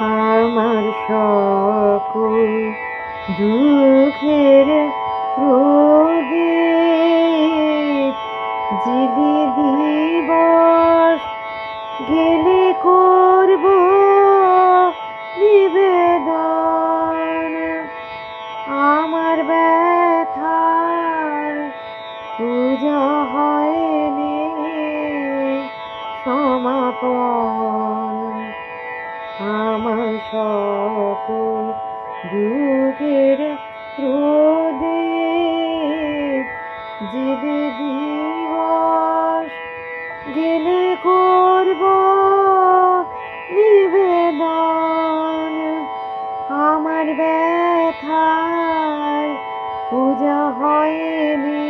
আমার সকল দুঃখের প্রদীপ। যদি দিবস গেলে করব সকল দুঃখের প্রদীপ জিবে দিবস গেলে করব নিবেদন। আমার ব্যথায় পূজা হয়নি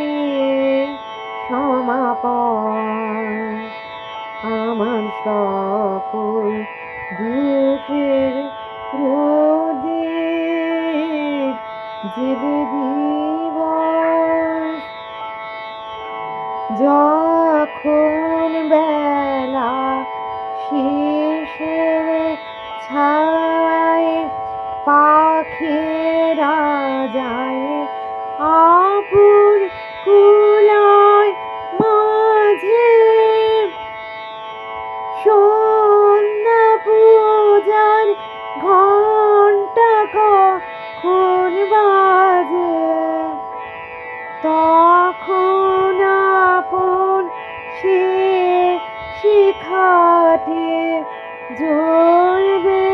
সমাপন। আমার সকল দুঃখের প্রদীপ জেলে দিবস। যখন বেলা শেষের ছায় পাখিরা যায় আপুর তখন আপন সে শিখাতে জ্বলবে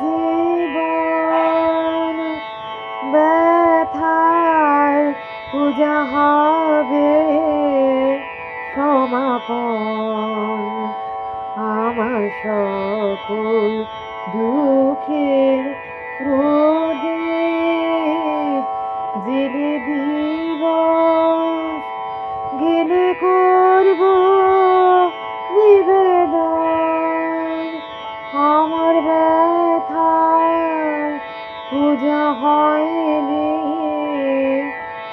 জীবন? ব্যথার পূজা হবে সমাপন। আমার সকল দুঃখের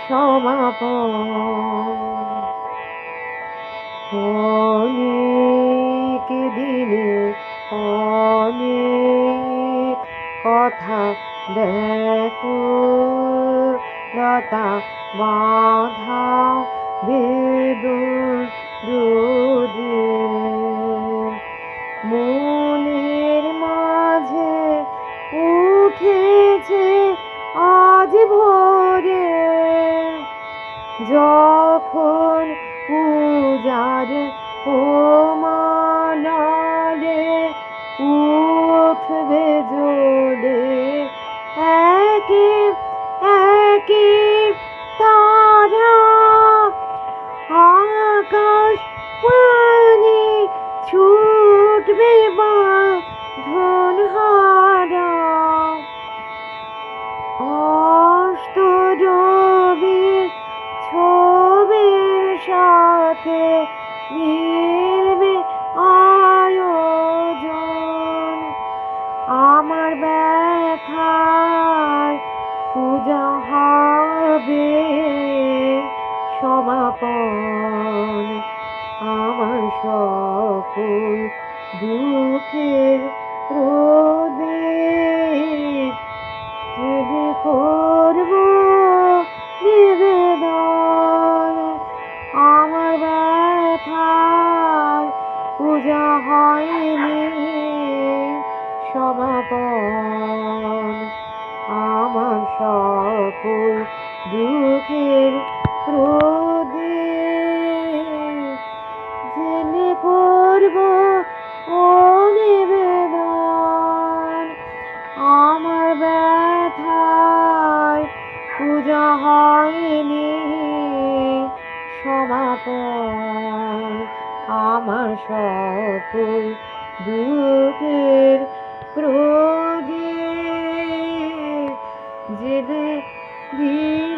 সমাপন। দিনে অনেক কথা দেখো লতা বাধা বেদন যখন পূজার ও মানালে উঠবে জোরে একে একে তারা আকাশ পানি ছুটবে বাঁধন হারা মিলবে আয়োজন। আমার ব্যথার পূজা হবে সমাপন। পূজা হয়নি সমাপন। আমার সকল দুঃখের প্রদীপ জেনে করব ও নিবেদন আমার ব্যথার পূজা হয়নি সমাপন। আমার সকল দুঃখের প্রদীপ জেলে দিন